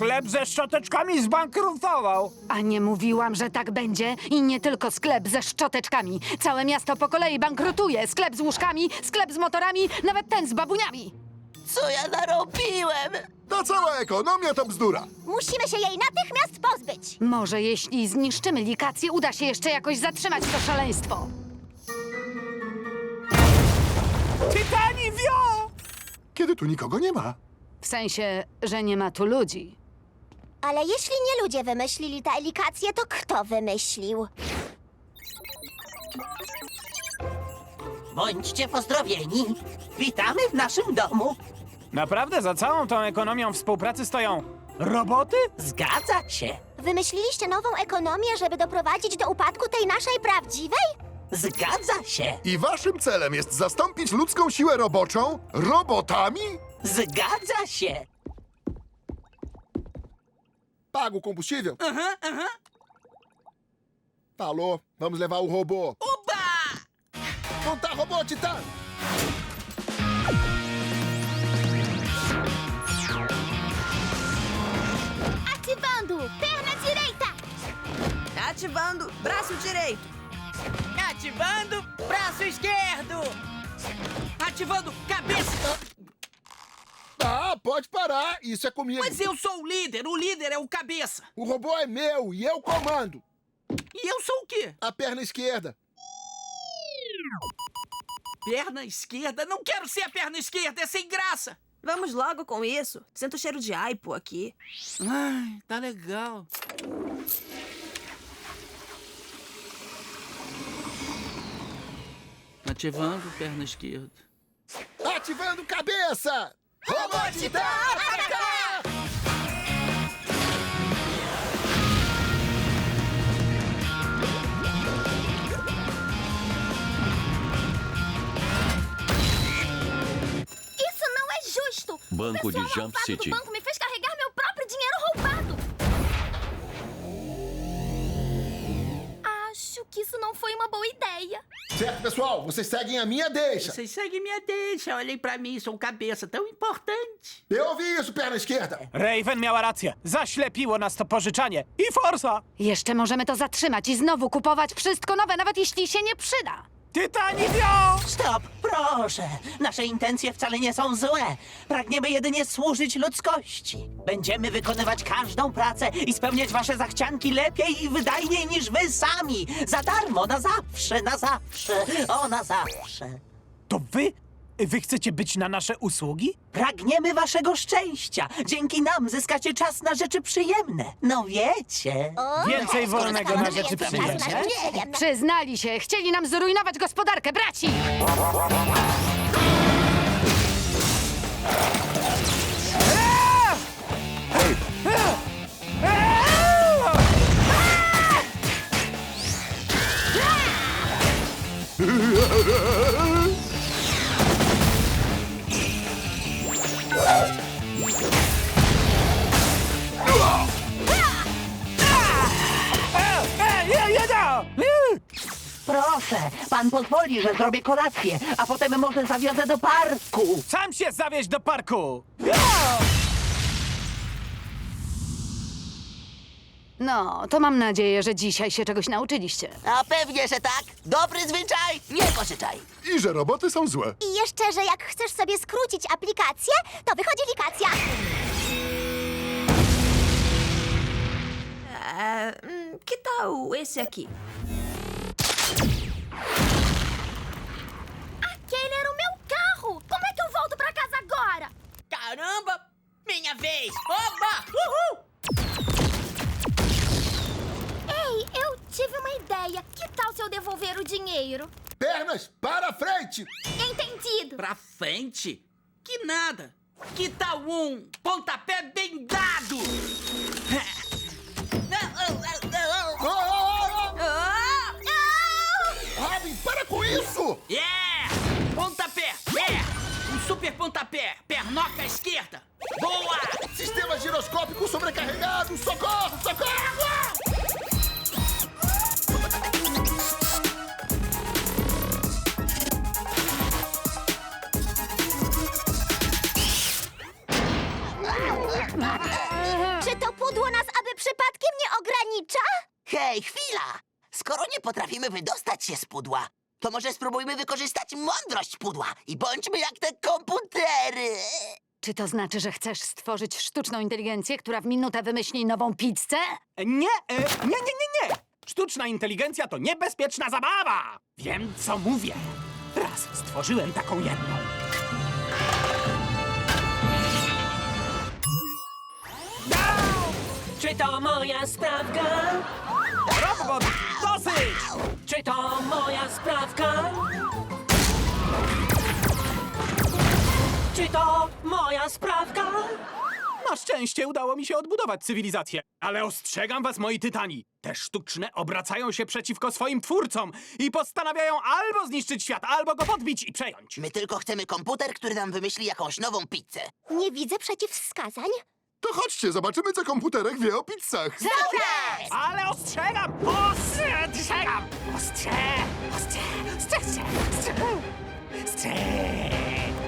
Sklep ze szczoteczkami zbankrutował. A nie mówiłam, że tak będzie? I nie tylko sklep ze szczoteczkami. Całe miasto po kolei bankrutuje. Sklep z łóżkami, sklep z motorami, nawet ten z babuniami. Co ja narobiłem? Ta cała ekonomia to bzdura. Musimy się jej natychmiast pozbyć. Może jeśli zniszczymy likację, uda się jeszcze jakoś zatrzymać to szaleństwo. Tytani wio! Kiedy tu nikogo nie ma. W sensie, że nie ma tu ludzi. Ale jeśli nie ludzie wymyślili tę elikację, to kto wymyślił? Bądźcie pozdrowieni. Witamy w naszym domu. Naprawdę za całą tą ekonomią współpracy stoją roboty? Zgadza się. Wymyśliliście nową ekonomię, żeby doprowadzić do upadku tej naszej prawdziwej? Zgadza się. I waszym celem jest zastąpić ludzką siłę roboczą robotami? Zgadza się. Paga o combustível? Aham, aham. Falou, vamos levar o robô. Uba! Montar robô, Titã! Ativando! Perna direita! Ativando, braço direito. Ativando braço esquerdo! Ativando cabeça! Pode parar, isso é comigo. Mas eu sou o líder, o líder é o cabeça! O robô é meu e eu comando. E eu sou o quê? A perna esquerda. Perna esquerda? Não quero ser a perna esquerda, é sem graça! Vamos logo com isso. Sinto o cheiro de aipo aqui. Ai, tá legal. Ativando perna esquerda. Ativando cabeça! Robô Titã, atacar! Isso não é justo! Banco de Jump malvado City. banco me Certo, pessoal, vocês seguem a minha deixa. Vocês seguem minha deixa, olhem pra mim, sou um cabeça tão importante. Eu ouvi isso, perna esquerda. Raven miała rację. Zaślepiło nas to pożyczanie. I forsa! Jeszcze możemy to zatrzymać i znowu kupować wszystko nowe, nawet jeśli się nie przyda. Tytani wio! Stop, proszę. Nasze intencje wcale nie są złe. Pragniemy jedynie służyć ludzkości. Będziemy wykonywać każdą pracę i spełniać wasze zachcianki lepiej i wydajniej niż wy sami. Za darmo, na zawsze, na zawsze. O, na zawsze. To wy? Wy chcecie być na nasze usługi? Pragniemy waszego szczęścia. Dzięki nam zyskacie czas na rzeczy przyjemne. No wiecie. Więcej wolnego na rzeczy przyjemne. Przyznali się, chcieli nam zrujnować gospodarkę, braci! pan pozwoli, że zrobię kolację, a potem może zawiozę do parku. Sam się zawieź do parku! No, to mam nadzieję, że dzisiaj się czegoś nauczyliście. A pewnie, że tak. Dobry zwyczaj, nie pożyczaj. I że roboty są złe. I jeszcze, że jak chcesz sobie skrócić aplikację, to wychodzi likacja. É, hum, que tal esse aqui? Aquele era o meu carro! Como é que eu volto pra casa agora? Caramba! Minha vez! Oba! Uhul! Ei, eu tive uma ideia. Que tal se eu devolver o dinheiro? Pernas para frente! Entendido. Pra frente? Que nada! Que tal um pontapé bem dado? Oh, oh, oh, Ah! Robin, para com isso! Yeah! Super pontapé! Pernoca esquerda! Boa! Sistema giroscópico sobrecarregado! Socorro, socorro! Czy to pudło nas aby przypadkiem nie ogranicza? Hej, chwila! Skoro nie potrafimy wydostać się z pudła, to może spróbujmy wykorzystać mądrość pudła i bądźmy jak te komputery! Czy to znaczy, że chcesz stworzyć sztuczną inteligencję, która w minutę wymyśli nową pizzę? Nie, e, nie, nie, nie, nie! Sztuczna inteligencja to niebezpieczna zabawa! Wiem, co mówię. Raz stworzyłem taką jedną. Czy to moja sprawka? Sprawka? Czy to moja sprawka? Na szczęście udało mi się odbudować cywilizację. Ale ostrzegam was, moi tytani. Te sztuczne obracają się przeciwko swoim twórcom i postanawiają albo zniszczyć świat, albo go podbić i przejąć. My tylko chcemy komputer, który nam wymyśli jakąś nową pizzę. Nie widzę przeciwwskazań. To chodźcie, zobaczymy, co komputerek wie o pizzach. Ale ostrzegam! Ostrzegam! Ostrze! Ostrze! Ostrze! Ostrze! Ostrze!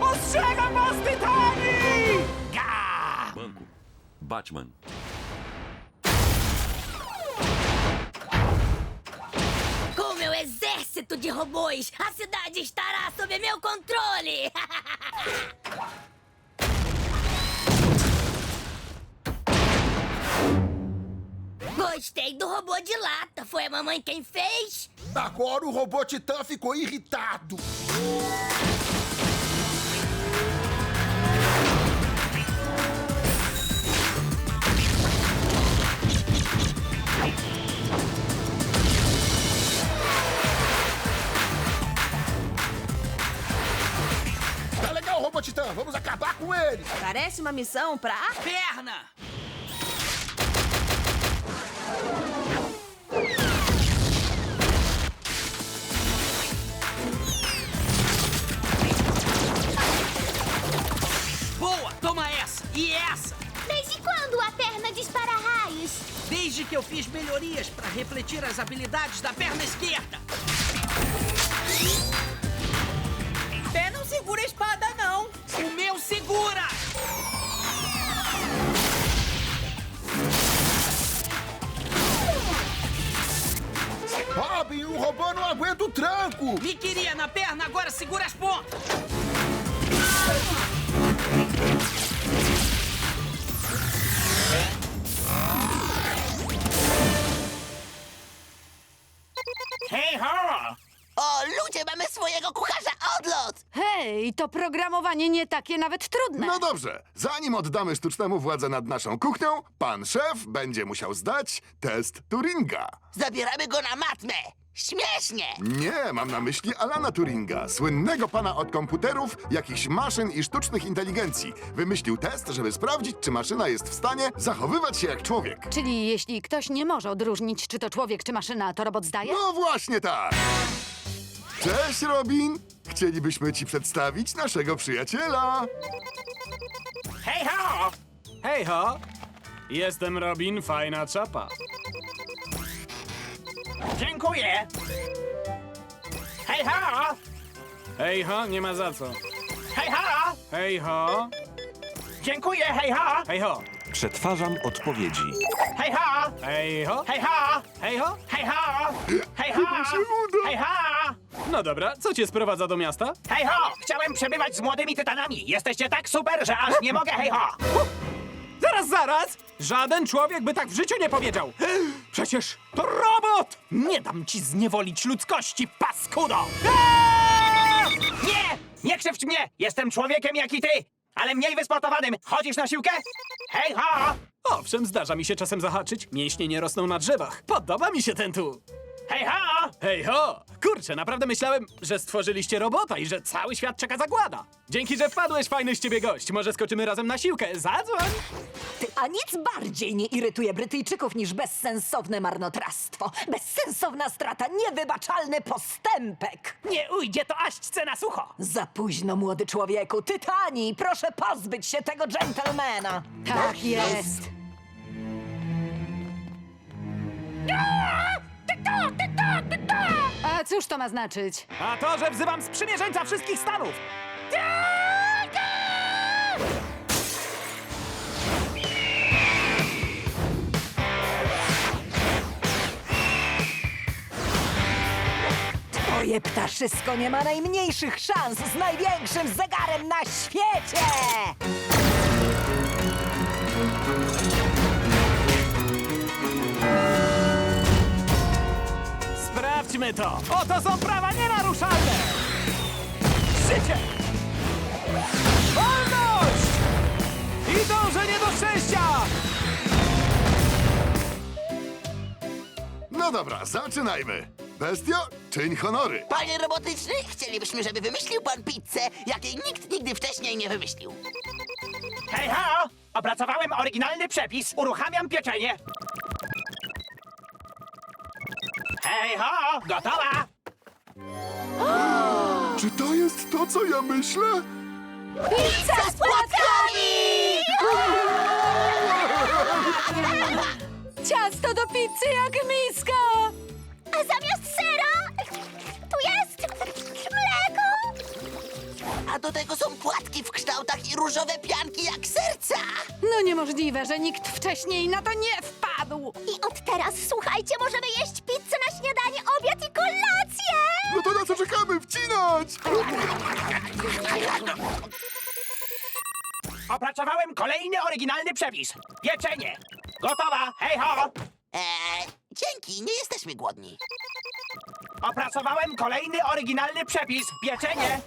Ostrzegam was, tytani! Ga! Banco. Batman. Com meu exército de robôs, a cidade estará sob meu controle! Gostei do robô de lata. Foi a mamãe quem fez? Agora o robô Titã ficou irritado. Tá legal, robô Titã. Vamos acabar com ele. Parece uma missão pra... Perna! Boa, toma essa e essa. Desde quando a perna dispara raios? Desde que eu fiz melhorias para refletir as habilidades da perna esquerda. Aguenta o tranco. Me queria na perna, agora segura as pontas. Hej ho! O, ludzie, mamy swojego kucharza odlot! Hej, to programowanie nie takie nawet trudne. No dobrze, zanim oddamy sztucznemu władzę nad naszą kuchnią, pan szef będzie musiał zdać test Turinga. Zabieramy go na matmę! Śmiesznie! Nie, mam na myśli Alana Turinga, słynnego pana od komputerów, jakichś maszyn i sztucznych inteligencji. Wymyślił test, żeby sprawdzić, czy maszyna jest w stanie zachowywać się jak człowiek. Czyli jeśli ktoś nie może odróżnić, czy to człowiek, czy maszyna, to robot zdaje? No właśnie tak! Cześć, Robin! Chcielibyśmy ci przedstawić naszego przyjaciela. Hej ho! Hej ho! Jestem Robin, fajna czapa. Dziękuję! Hej ho! Hej ho, nie ma za co. Hej ho! Hej ho! Dziękuję, hej ho! Hej ho! Przetwarzam odpowiedzi. Hej ho! Hej ho! Hej ho! Hej ho! Hej ho! Hej ho! Chyba się uda. Hej ho! No dobra, co cię sprowadza do miasta? Hej ho! Chciałem przebywać z młodymi tytanami. Jesteście tak super, że aż nie mogę, hej ho! Zaraz! Żaden człowiek by tak w życiu nie powiedział! Przecież to robot! Nie dam ci zniewolić ludzkości, paskudo! Eee! Nie! Nie krzywdź mnie! Jestem człowiekiem jak i ty! Ale mniej wysportowanym. Chodzisz na siłkę? Hej ho! Owszem, zdarza mi się czasem zahaczyć. Mięśnie nie rosną na drzewach. Podoba mi się ten tu. Hej ho! Hej ho! Kurczę, naprawdę myślałem, że stworzyliście robota i że cały świat czeka zagłada. Dzięki, że wpadłeś, fajny z ciebie gość. Może skoczymy razem na siłkę. Zadzwoń! A nic bardziej nie irytuje Brytyjczyków niż bezsensowne marnotrawstwo. Bezsensowna strata, niewybaczalny postępek. Nie ujdzie to aśćce na sucho! Za późno, młody człowieku. Tytani, proszę pozbyć się tego dżentelmena. Tak jest ty ta, ty ta! A cóż to ma znaczyć? A to, że wzywam sprzymierzeńca wszystkich stanów! Twoje ptaszysko nie ma najmniejszych szans z największym zegarem na świecie! To! Oto są prawa nienaruszalne! Życie! Wolność! I dążenie do szczęścia! No dobra, zaczynajmy. Bestio, czyń honory. Panie robotyczny, chcielibyśmy, żeby wymyślił pan pizzę, jakiej nikt nigdy wcześniej nie wymyślił. Hej, ho! Opracowałem oryginalny przepis. Uruchamiam pieczenie. Hej, ho! Gotowa! Czy to jest to, co ja myślę? Pizza z płatkami! Ciasto do pizzy jak miska! A zamiast sera, tu jest mleko! A do tego są płatki w kształtach i różowe pianki jak serca. No niemożliwe, że nikt wcześniej na to nie wpadł! I od teraz, słuchajcie, możemy jeść pizzę to na co czekamy? Wcinać! Opracowałem kolejny oryginalny przepis. Pieczenie. Gotowa! Hej, ho! Eee, dzięki, nie jesteśmy głodni. Opracowałem kolejny oryginalny przepis. Pieczenie.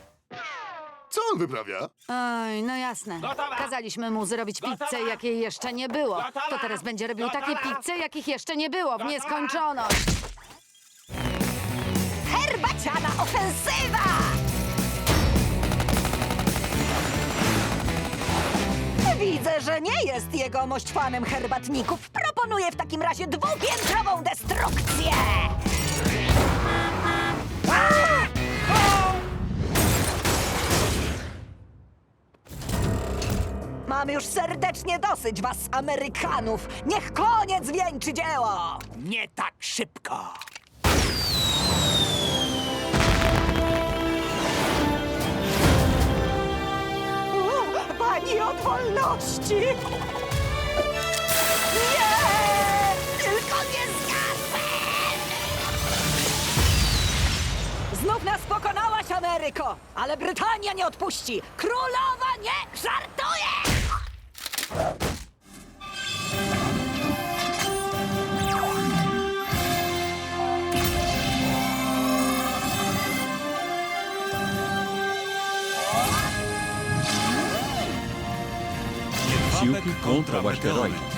Co on wyprawia? Oj, no jasne. Gotowa. Kazaliśmy mu zrobić Gotowa. pizzę, jakiej jeszcze nie było. Gotowa. To teraz będzie robił takie Gotowa. pizze, jakich jeszcze nie było w Gotowa. nieskończoność. Herbaciana ofensywa! Widzę, że nie jest jegomość fanem herbatników. Proponuję w takim razie dwupiętrową destrukcję! Mam już serdecznie dosyć was, Amerykanów! Niech koniec wieńczy dzieło! Nie tak szybko. Pani od wolności! Nie! Tylko nie z! Znów nas pokonałaś, Ameryko! Ale Brytania nie odpuści! Królowa nie żartuje! Silk contra o asteroide.